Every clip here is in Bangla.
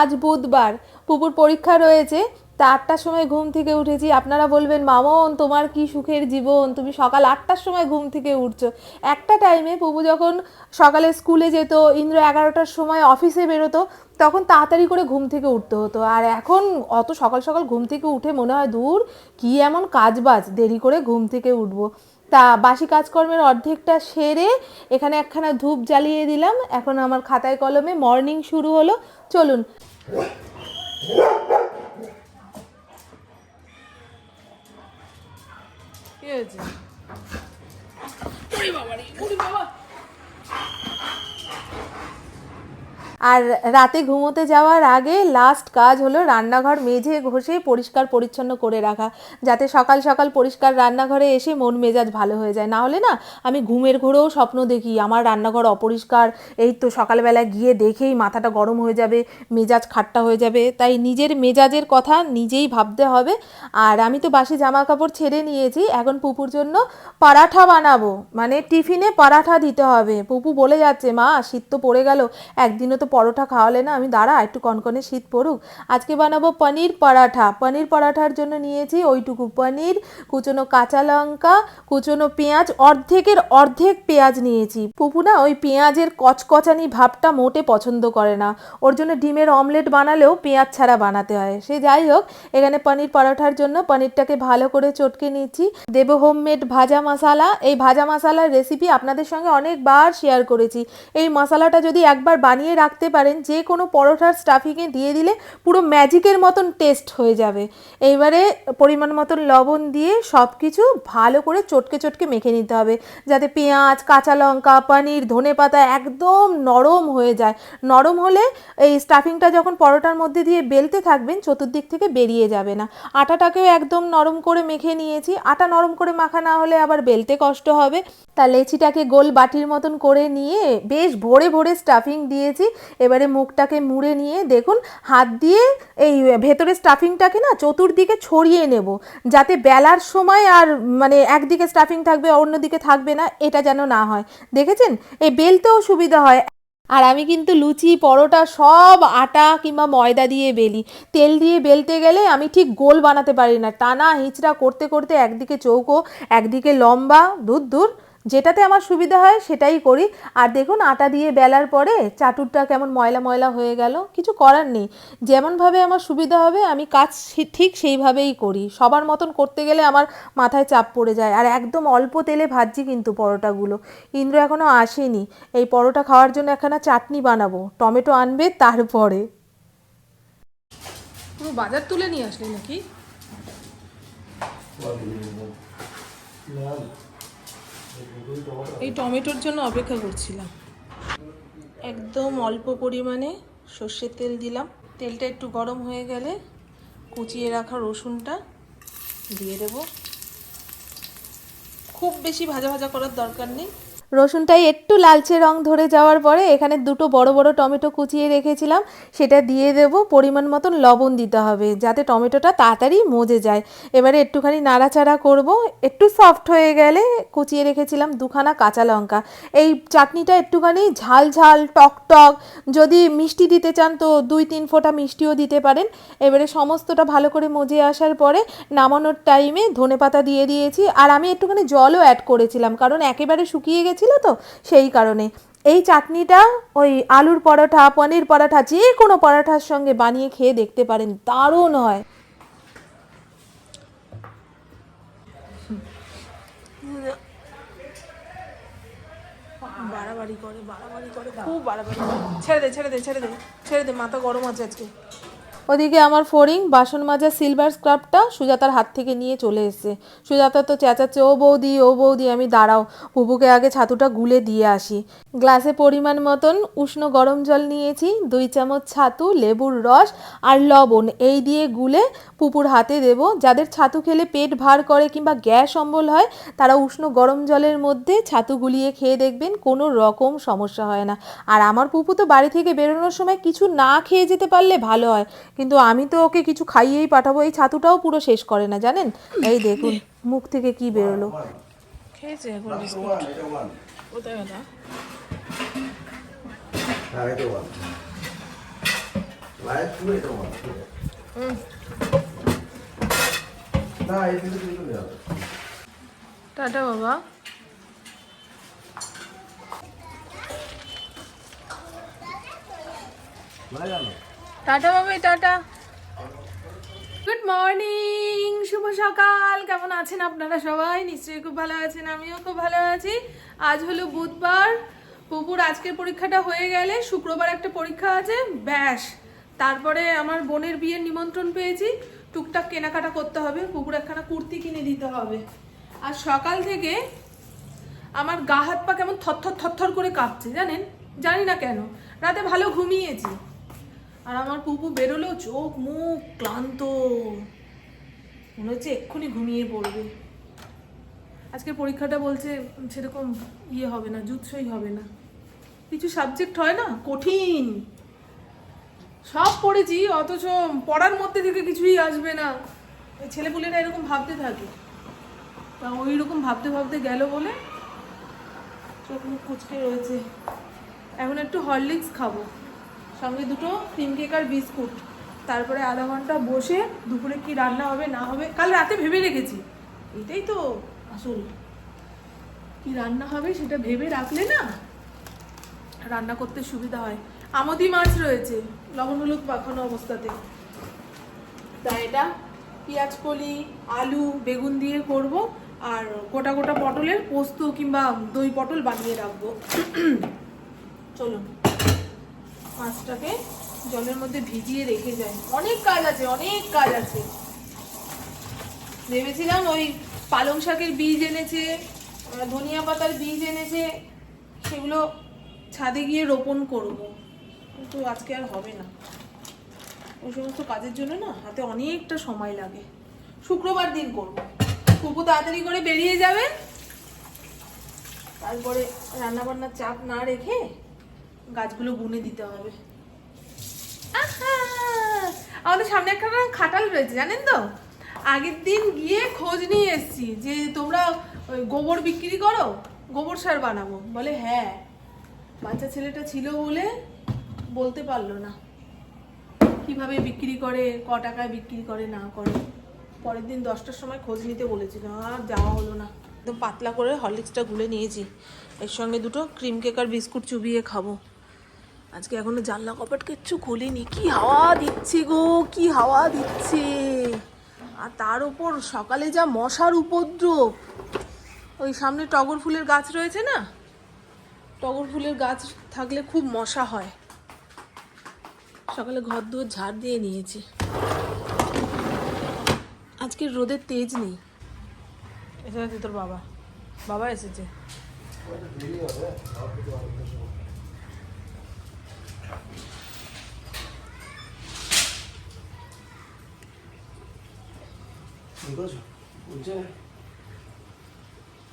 আজ বুধবার। পুপুর পরীক্ষা রয়েছে, তা আটটার সময় ঘুম থেকে উঠেছি। আপনারা বলবেন, মামন, তোমার কি সুখের জীবন? তুমি সকাল আটটার সময় ঘুম থেকে উঠছো। একটা টাইমে পুপু যখন সকালে স্কুলে যেত, ইন্দ্র এগারোটার সময় অফিসে বেরোতো, তখন তাড়াতাড়ি করে ঘুম থেকে উঠতে হতো। আর এখন অত সকাল সকাল ঘুম থেকে উঠে মনে হয়, দূর, কি এমন কাজ বাজ দেরি করে ঘুম থেকে উঠবো। তা বাসি কাজকর্মের অর্ধেকটা সেরে এখানে একখানা ধূপ জ্বালিয়ে দিলাম। এখন আমার খাতায় কলমে মর্নিং শুরু হলো। চলুন। হয়েছে? আর রাতে ঘুমোতে যাওয়ার আগে লাস্ট কাজ হলো রান্নাঘর মেঝে ঘষে পরিষ্কার পরিচ্ছন্ন করে রাখা, যাতে সকাল সকাল পরিষ্কার রান্নাঘরে এসে মন মেজাজ ভালো হয়ে যায়। না হলে না, আমি ঘুমের ঘোরেও স্বপ্ন দেখি, আমার রান্নাঘর অপরিষ্কার, এই তো সকালবেলা গিয়ে দেখেই মাথাটা গরম হয়ে যাবে, মেজাজ খাট্টা হয়ে যাবে। তাই নিজের মেজাজের কথা নিজেই ভাবতে হবে। আর আমি তো বাসি জামা কাপড় ছেড়ে নিয়েছি, এখন পুপুর জন্য পরাঠা বানাবো। মানে টিফিনে পরাঠা দিতে হবে। পুপু বলে যাচ্ছে, মা, শীত তো পড়ে গেল, একদিনও তো পরোটা খাওয়ালে না আমি দাঁড়া, একটু কনকনে শীত পড়ুক। আজকে বানাবো পনির পরাঠা। পনির পরাঠার জন্য নিয়েছি ওইটুকু পনির, কুচনো কাঁচা লঙ্কা, কুচনো পেঁয়াজ, অর্ধেকের অর্ধেক পেঁয়াজ নিয়েছি। পুপু না ওই পেঁয়াজের কচকচানি ভাবটা মোটে পছন্দ করে না। ওর জন্য ডিমের অমলেট বানালেও পেঁয়াজ ছাড়া বানাতে হয়। সে যাই হোক, এখানে পনির পরোঠার জন্য পনিরটাকে ভালো করে চটকে নিচ্ছি দেবো হোমমেড ভাজা মশালা। এই ভাজা মশালার রেসিপি আপনাদের সঙ্গে অনেকবার শেয়ার করেছি। এই মশলাটা যদি একবার বানিয়ে রাখতে পারেন, যে কোনো পরোটার স্টাফিংয়ে দিয়ে দিলে পুরো ম্যাজিকের মতন টেস্ট হয়ে যাবে। এইবারে পরিমাণ মতন লবণ দিয়ে সব কিছু ভালো করে চটকে চটকে মেখে নিতে হবে, যাতে পেঁয়াজ, কাঁচা লঙ্কা, পানির, ধনে পাতা একদম নরম হয়ে যায়। নরম হলে এই স্টাফিংটা যখন পরোটার মধ্যে দিয়ে বেলতে থাকবেন, চতুর্দিক থেকে বেরিয়ে যাবে না। আটাটাকেও একদম নরম করে মেখে নিয়েছি। আটা নরম করে মাখা না হলে আবার বেলতে কষ্ট হবে। তা লেচিটাকে গোল বাটির মতন করে নিয়ে বেশ ভরে ভরে স্টাফিং দিয়েছি। এবারে মুখটাকে মুড়ে নিয়ে দেখুন, হাত দিয়ে এই ভেতরে স্টাফিংটাকে না চতুর্দিকে ছড়িয়ে নেব, যাতে বেলার সময় আর মানে একদিকে স্টাফিং থাকবে, অন্যদিকে থাকবে না, এটা যেন না হয়। দেখেছেন? এই বেলতেও সুবিধা হয়। আর আমি কিন্তু লুচি, পরোটা সব আটা কিংবা ময়দা দিয়ে বেলি। তেল দিয়ে বেলতে গেলে আমি ঠিক গোল বানাতে পারি না। টানা হিচড়া করতে করতে একদিকে চৌকো, একদিকে লম্বা, দূর দূর। যেটাতে আমার সুবিধা হয় সেটাই করি। আর দেখুন আটা দিয়ে বেলার পরে চাটুরটা কেমন ময়লা ময়লা হয়ে গেল কিছু করার নেই। যেমনভাবে আমার সুবিধা হবে আমি কাজ সে- ঠিক সেইভাবেই করি। সবার মতন করতে গেলে আমার মাথায় চাপ পড়ে যায়। আর একদম অল্প তেলে ভাজছি কিন্তু পরোটাগুলো। ইন্দ্র এখনও আসেনি। এই পরোটা খাওয়ার জন্য একখানা চাটনি বানাবো টমেটো আনবে তারপরে। পুরো বাজার তুলে নিয়ে আসলে নাকি? এই টমেটোর জন্য অপেক্ষা করছিলাম। একদম অল্প পরিমাণে সর্ষের তেল দিলাম। তেলটা একটু গরম হয়ে গেলে কুচিয়ে রাখা রসুনটা দিয়ে দেব। খুব বেশি ভাজা ভাজা করার দরকার নেই। রসুনটাই একটু লালচে রং ধরে যাওয়ার পরে এখানে দুটো বড় বড় টমেটো কুচিয়ে রেখেছিলাম। সেটা দিয়ে দেব, পরিমাণ মতন লবণ দিতে হবে যাতে টমেটোটা তাড়াতাড়ি মজে যায়। এবারে একটুখানি নাড়াচাড়া করব। একটু সফট হয়ে গেলে কুচিয়ে রেখেছিলাম দুখানা কাঁচা লঙ্কা। এই চাটনিটা একটুখানি ঝাল ঝাল, টক টক, যদি মিষ্টি দিতে চান তো দুই তিন ফোঁটা মিষ্টিও দিতে পারেন। এবারে সমস্তটা ভালো করে মজে আসার পরে নামানোর টাইমে ধনেপাতা দিয়ে দিয়েছি। আর আমি একটুখানি জলও অ্যাড করেছিলাম, কারণ একেবারে শুকিয়ে গেছিল তো? সেই কারণে। এই চাটনিটা ওই আলুর পরোটা, পনির পরোটা, যে কোনো পরোটার সঙ্গে বানিয়ে খেয়ে দেখতে পারেন। দারুণ হয়। বাড়াবাড়ি করে বাড়াবাড়ি করে, খুব বাড়াবাড়ি ছেড়ে দে ছেড়ে দে ছেড়ে দে ছেড়ে দে মাথা গরম আছে আজকে। ওদিকে আমার ফড়িং, বাসন মাজা সিলভার স্ক্রাবটা সুজাতার হাত থেকে নিয়ে চলে এসেছে। সুজাতা তো চেঁচাচ্ছে, ও বৌদি ও বৌদি, আমি দাঁড়াও পুপুকে আগে ছাতুটা গুলে দিয়ে আসি। গ্লাসে পরিমাণ মতন উষ্ণ গরম জল নিয়েছি, দুই চামচ ছাতু, লেবুর রস আর লবণ। এই দিয়ে গুলে পুপুর হাতে দেব। যাদের ছাতু খেলে পেট ভার করে কিংবা গ্যাস অম্বল হয়, তারা উষ্ণ গরম জলের মধ্যে ছাতু গুলিয়ে খেয়ে দেখবেন কোনো রকম সমস্যা হয় না। আর আমার পুপু তো বাড়ি থেকে বেরোনোর সময় কিছু না খেয়ে যেতে পারলে ভালো হয়। কিন্তু আমি তো ওকে কিছু খাইয়েই পাঠাবো। এই ছাতুটাও পুরো শেষ করে না জানেন? এই দেখুন মুখ থেকে কি বেরোলো। খেয়েছে এখন বিস্কুট। কোথায় ওটা হ্যাঁ মনে টাটা বাবা। টাটা বাবা, টাটা। গুড মর্নিং শুভ সকাল। কেমন আছেন আপনারা সবাই? নিশ্চয়ই খুব ভালো আছেন, আমিও খুব ভালো আছি। আজ হলো বুধবার। পুকুর আজকের পরীক্ষাটা হয়ে গেলে শুক্রবার একটা পরীক্ষা আছে, ব্যাস। তারপরে আমার বোনের বিয়ের নিমন্ত্রণ পেয়েছি। টুকটাক কেনাকাটা করতে হবে, পুকুর একখানা কুর্তি কিনে দিতে হবে। আর সকাল থেকে আমার গা হাত পা কেমন থরথর থরথর করে কাঁপছে, জানেন? জানি না কেন। রাতে ভালো ঘুমিয়েছি। আর আমার পুপু বেরোলো চোখ, মুখ ক্লান্ত। মনে হচ্ছে এক্ষুনি ঘুমিয়ে পড়বে। আজকের পরীক্ষাটা বলছে সেরকম ইয়ে হবে না, জুৎসই হবে না। কিছু সাবজেক্ট হয় না? কঠিন। সব পড়েছি, অথচ পড়ার মধ্যে থেকে কিছুই আসবে না। ছেলেপুলেরা এরকম ভাবতে থাকে। তা ওই রকম ভাবতে ভাবতে গেল বলে চোখ মুখ কুচকে রয়েছে। এখন একটু হরলিক্স খাব। সঙ্গে দুটো ক্রিম কেক আর বিস্কুট। তারপরে আধা ঘণ্টা বসে দুপুরে কি রান্না হবে, না হবে, কাল রাতে ভেবে রেখেছি। এটাই তো আসল। কি রান্না হবে সেটা ভেবে রাখলে না রান্না করতে সুবিধা হয়। আমদি মাছ রয়েছে, লবণ হলুদ মাখানো অবস্থাতে। তাই এটা পেঁয়াজ কলি, আলু, বেগুন দিয়ে করব, আর গোটা গোটা পটলের পোস্ত কিংবা দই পটল বানিয়ে রাখব। চলুন। মাছটাকে জলের মধ্যে ভিজিয়ে রেখে যাই অনেক কাজ আছে, অনেক কাজ আছে। ভেবেছিলাম ওই পালং শাকের বীজ এনেছে ধনিয়া পাতার বীজ এনেছে, সেগুলো ছাদে গিয়ে রোপণ করব। কিন্তু আজকে আর হবে না। ওই সমস্ত কাজের জন্য না হাতে অনেকটা সময় লাগে। শুক্রবার দিন করব। কুকু তাড়াতাড়ি করে বেরিয়ে যাবে। তারপরে রান্নাবান্নার চাপ না রেখে গাছগুলো বুনে দিতে হবে। আমাদের সামনে একটা খাটাল রয়েছে, জানেন তো? আগের দিন গিয়ে খোঁজ নিয়ে এসেছি যে তোমরা ওই গোবর বিক্রি করো, গোবর সার বানাবো। বলে হ্যাঁ। বাচ্চা ছেলেটা ছিল বলে বলতে পারল না। কীভাবে বিক্রি করে, ক টাকায় বিক্রি করে, না করে। পরের দিন দশটার সময় খোঁজ নিতে বলেছিল, আর যাওয়া হলো না। একদম পাতলা করে হরলিক্সটা গুলে নিয়েছি। এর সঙ্গে দুটো ক্রিম কেক আর বিস্কুট চুবিয়ে খাব। আজকে এখনও জানলা কপাট কিচ্ছু খুলিনি। কি হাওয়া দিচ্ছে গো, কি হাওয়া দিচ্ছে। আর তার উপর সকালে যা মশার উপদ্রব। ওই সামনে টগর ফুলের গাছ রয়েছে না? টগর ফুলের গাছ থাকলে খুব মশা হয়। সকালে ঘর দুয়ার ঝাড় দিয়ে নিয়েছি। আজকে রোদের তেজ নেই। এসেছে তোর বাবা। বাবা এসেছে।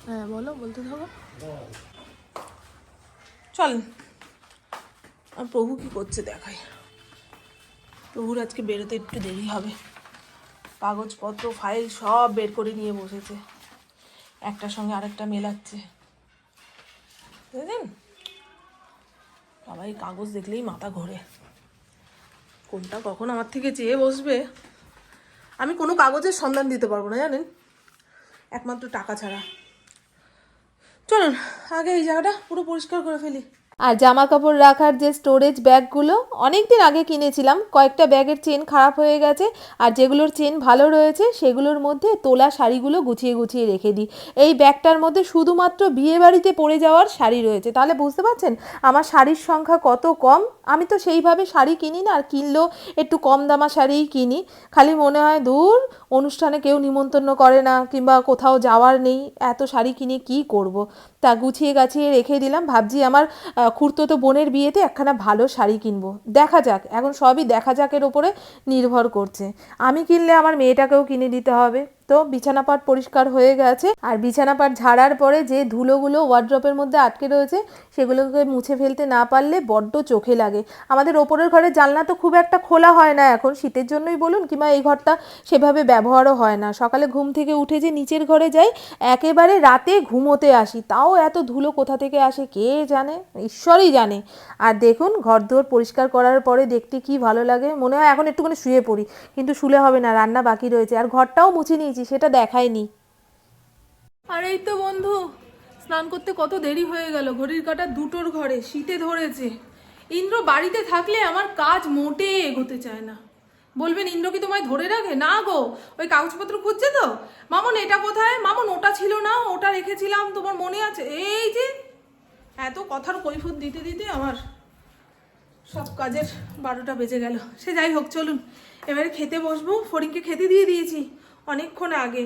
হ্যাঁ বলো বলতে থাকো। চল। আর প্রভু কি করছে দেখাই। প্রভুর আজকে বেরোতে একটু দেরি হবে। কাগজপত্র ফাইল সব বের করে নিয়ে বসেছে। একটার সঙ্গে আরেকটা মেলাচ্ছে। বুঝলেন বাবা এই কাগজ দেখলেই মাথা ঘোরে। কোনটা কখন আমার থেকে চেয়ে বসবে? আমি কোনো কাগজের সন্ধান দিতে পারব না, জানেন? একমাত্র টাকা ছাড়া। চলুন, আগে এই জায়গাটা পুরো পরিষ্কার করে ফেলি। আর জামা কাপড় রাখার যে স্টোরেজ ব্যাগগুলো অনেক দিন আগে কিনেছিলাম। কয়েকটা ব্যাগের চেন খারাপ হয়ে গেছে আর যেগুলোর চেন ভালো রয়েছে, সেগুলোর মধ্যে তোলা শাড়িগুলো গুছিয়ে গুছিয়ে রেখে দিই। এই ব্যাগটার মধ্যে শুধুমাত্র বিয়ে বাড়িতে পরে যাওয়ার শাড়ি রয়েছে। তাহলে বুঝতে পারছেন? আমার শাড়ির সংখ্যা কত কম? আমি তো সেইভাবে শাড়ি কিনি না, আর কিনলেও একটু কম দামা শাড়িই কিনি। খালি মনে হয়, দূর, অনুষ্ঠানে কেউ নিমন্ত্রণ করে না, কিংবা কোথাও যাওয়ার নেই, এত শাড়ি কিনে কি করব। তা গুছিয়ে গাছিয়ে রেখে দিলাম। ভাবছি আমার আহ, খুড়তুতো বোনের বিয়েতে একখানা ভালো শাড়ি কিনবো। দেখা যাক এখন সবই দেখা যাকের ওপরে নির্ভর করছে। আমি কিনলে আমার মেয়েটাকেও কিনে দিতে হবে। তো বিছানাপাট পরিষ্কার হয়ে গেছে। আর বিছানাপাট ঝাড়ার পরে যে ধুলোগুলো ওয়ার্ড্রপের মধ্যে আটকে রয়েছে, সেগুলোকে মুছে ফেলতে না পারলে বড্ড চোখে লাগে। আমাদের ওপরের ঘরের জানলা তো খুব একটা খোলা হয় না এখন। শীতের জন্যই বলুন কিংবা এই ঘরটা সেভাবে ব্যবহারও হয় না। সকালে ঘুম থেকে উঠে যে নিচের ঘরে যাই, একেবারে রাতে ঘুমোতে আসি। তাও এত ধুলো কোথা থেকে আসে কে জানে? ঈশ্বরই জানে। আর দেখুন ঘর দুয়ার পরিষ্কার করার পরে দেখতে কি ভালো লাগে। মনে হয় এখন একটুখানি শুয়ে পড়ি, কিন্তু শুলে হবে না, রান্না বাকি রয়েছে। আর ঘরটাও মুছে নিয়েছি। সেটা দেখায়নি। আর এই তো বন্ধু, স্নান করতে কত দেরি হয়ে গেল। ঘড়ির কাটা দুটোর ঘরে, শীতে ধরেছে। ইন্দ্র বাড়িতে থাকলে আমার কাজ মোটে এগোতে চায় না। বলবেন, ইন্দ্র কি তোমায় ধরে রাখে? না গো, ওই কাগজপত্র খুঁজছে তো? মামন, এটা কোথায়? মামন, ওটা ছিল না, ওটা রেখেছিলাম, তোমার মনে আছে? এই যে, এত কথার কৈফুত দিতে দিতে আমার সব কাজের বারোটা বেজে গেল। সে যাই হোক, চলুন। এবারে খেতে বসবো, ফড়িংকে খেতে দিয়ে দিয়েছি। অনেকক্ষণ আগে।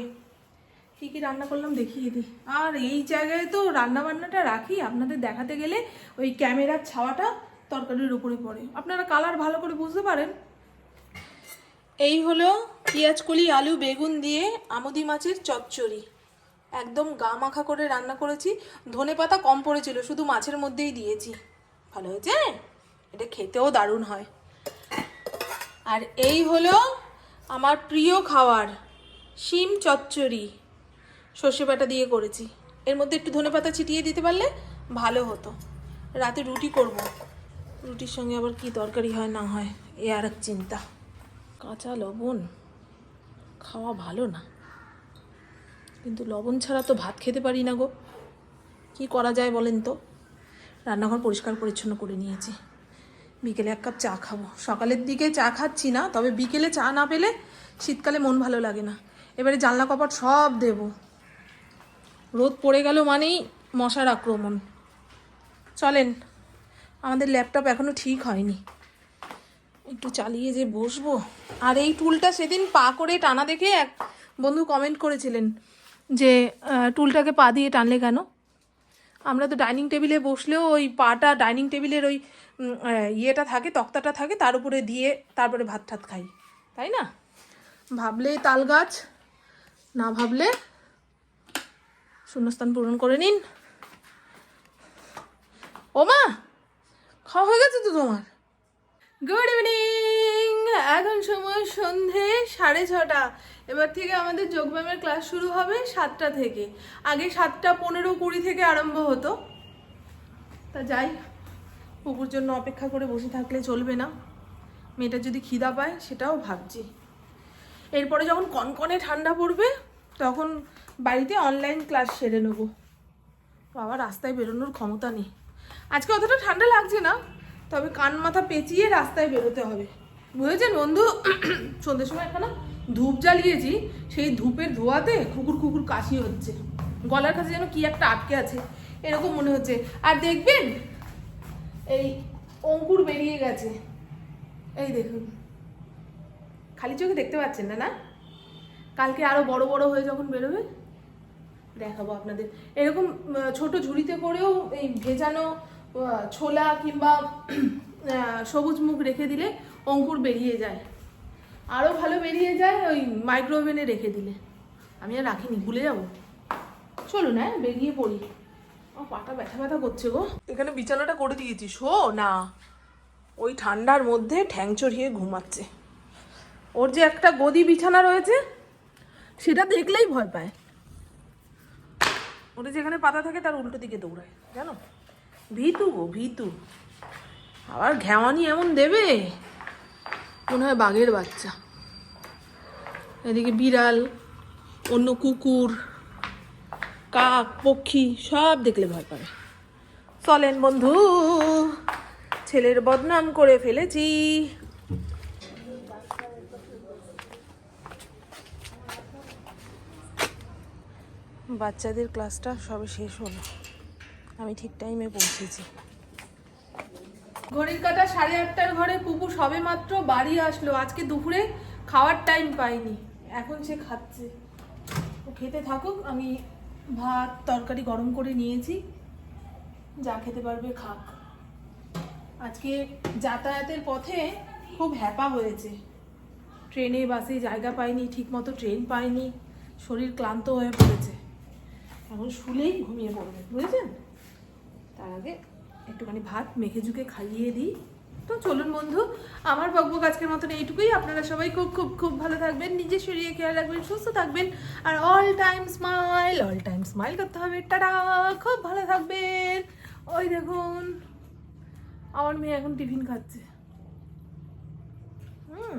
কী কী রান্না করলাম দেখিয়ে দিই আর এই জায়গায় তো রান্না বান্নাটা রাখি, আপনাদের দেখাতে গেলে ওই ক্যামেরার ছাওয়াটা তরকারির উপরে পড়ে। আপনারা কালার ভালো করে বুঝতে পারেন। এই হলো কলি আলু, বেগুন দিয়ে আমুদি মাছের চচ্চড়ি। একদম গা মাখা করে রান্না করেছি। ধনে পাতা কম পড়েছিল, শুধু মাছের মধ্যেই দিয়েছি। ভালো হয়েছে? এটা খেতেও দারুণ হয়। আর এই হলো আমার প্রিয় খাবার শিম চচ্চড়ি। সর্ষে বাটা দিয়ে করেছি। এর মধ্যে একটু ধনে পাতা ছিটিয়ে দিতে পারলে ভালো হতো। রাতে রুটি করব। রুটির সঙ্গে আবার কি তরকারি হয় না হয়, এ আর এক চিন্তা। কাঁচা লবণ খাওয়া ভালো না। কিন্তু লবণ ছাড়া তো ভাত খেতে পারি না গো। কি করা যায় বলেন তো? রান্নাঘর পরিষ্কার পরিচ্ছন্ন করে নিয়েছি। বিকেলে এক কাপ চা খাব। সকালের দিকে চা খাচ্ছি না, তবে বিকেলে চা না পেলে শীতকালে মন ভালো লাগে না। এবারে জানলা কপাট সব দেব। রোদ পড়ে গেল মানেই মশার আক্রমণ। চলেন, আমাদের ল্যাপটপ এখনও ঠিক হয়নি। একটু চালিয়ে যে বসবো। আর এই টুলটা সেদিন পা করে টানা দেখে এক বন্ধু কমেন্ট করেছিলেন যে টুলটাকে পা দিয়ে টানলে কেন? আমরা তো ডাইনিং টেবিলে বসলেও ওই পাটা ডাইনিং টেবিলের ওই ইয়েটা থাকে, তক্তাটা থাকে, তার উপরে দিয়ে তারপরে ভাত ঠাত খাই। তাই না? ভাবলে তাল গাছ। না ভাবলে শূন্যস্থান পূরণ করে নিন। ও মা, খাওয়া হয়ে গেছে তো তোমার? গুড ইভিনিং এখন সময় সন্ধে সাড়ে ছটা। এবার থেকে আমাদের যোগব্যায়ামের ক্লাস শুরু হবে সাতটা থেকে। আগে সাতটা পনেরো কুড়ি থেকে আরম্ভ হতো। তা যাই, পুকুর জন্য অপেক্ষা করে বসে থাকলে চলবে না। মেয়েটা যদি খিদা পায়, সেটাও ভাবছি। এরপরে যখন কনকনে ঠান্ডা পড়বে, তখন বাড়িতে অনলাইন ক্লাস সেরে নেব। বাবা, রাস্তায় বেরোনোর ক্ষমতা নেই। আজকে অতটা ঠান্ডা লাগছে না, তবে কান মাথা পেঁচিয়ে রাস্তায় বেরোতে হবে। বুঝেছেন বন্ধু? সন্ধ্যের সময় একটা না ধূপ জ্বালিয়েছি, সেই ধূপের ধোয়াতে কুকুর কুকুর কাশি হচ্ছে। গলার কাছে যেন কি একটা আটকে আছে, এরকম মনে হচ্ছে। আর দেখবেন, এই অঙ্কুর বেরিয়ে গেছে। এই দেখুন। খালি চোখে দেখতে পাচ্ছেন না না? কালকে আরও বড় বড় হয়ে যখন বেরোবে, দেখাবো আপনাদের। এরকম ছোট ঝুড়িতে করেও এই ভেজানো ছোলা কিংবা সবুজ মুখ রেখে দিলে অঙ্কুর বেরিয়ে যায়। আরও ভালো বেরিয়ে যায় ওই মাইক্রোওভেনে রেখে দিলে। আমি আর রাখিনি, ভুলে যাব। চলুন হ্যাঁ বেরিয়ে পড়ি। ও পাটা ব্যথা ব্যথা করছে গো। এখানে বিছানাটা করে দিয়েছি, শো, না। ওই ঠান্ডার মধ্যে ঠ্যাং চড়িয়ে ঘুমাচ্ছে। ওর যে একটা গদি বিছানা রয়েছে, সেটা দেখলেই ভয় পায়। ওটা যেখানে পাতা থাকে, তার উল্টো দিকে দৌড়ায়, জানো? ভীতু গো, ভীতু। আবার ঘেওয়ানি এমন দেবে? মনে হয় বাঘের বাচ্চা। এদিকে বিড়াল, অন্য কুকুর, কাক, পক্ষী, সব দেখলে ভয় পাবে। চলেন বন্ধু, ছেলের বদনাম করে ফেলেছি। বাচ্চাদের ক্লাসটা সবে শেষ হলো। আমি ঠিক টাইমে পৌঁছেছি। ঘড়ির কাটা সাড়ে আটটার ঘরে পুপু সবে মাত্র বাড়ি আসলো। আজকে দুপুরে খাওয়ার টাইম পাইনি। এখন সে খাচ্ছে। ও খেতে থাকুক, আমি ভাত, তরকারি গরম করে নিয়েছি। যা খেতে পারবে খাক। আজকে যাতায়াতের পথে খুব হ্যাপা হয়েছে। ট্রেনে, বাসে জায়গা পাইনি, ঠিকমতো ট্রেন পাইনি। শরীর ক্লান্ত হয়ে পড়েছে। এখন শুলেই ঘুমিয়ে পড়বে, বুঝেছেন? তার আগে একটুখানি ভাত মেখে ঝুঁকে খাইয়ে দিই। তো চলুন বন্ধু, আমার বকবক আজকের মতন এইটুকুই। আপনারা সবাই খুব খুব খুব ভালো থাকবেন নিজের শরীরে খেয়াল রাখবেন, সুস্থ থাকবেন, আর all time smile all time smile করতে হবে। টাটা! খুব ভালো থাকবেন। ওই দেখুন, আমার মেয়ে এখন টিফিন খাচ্ছে। হুম।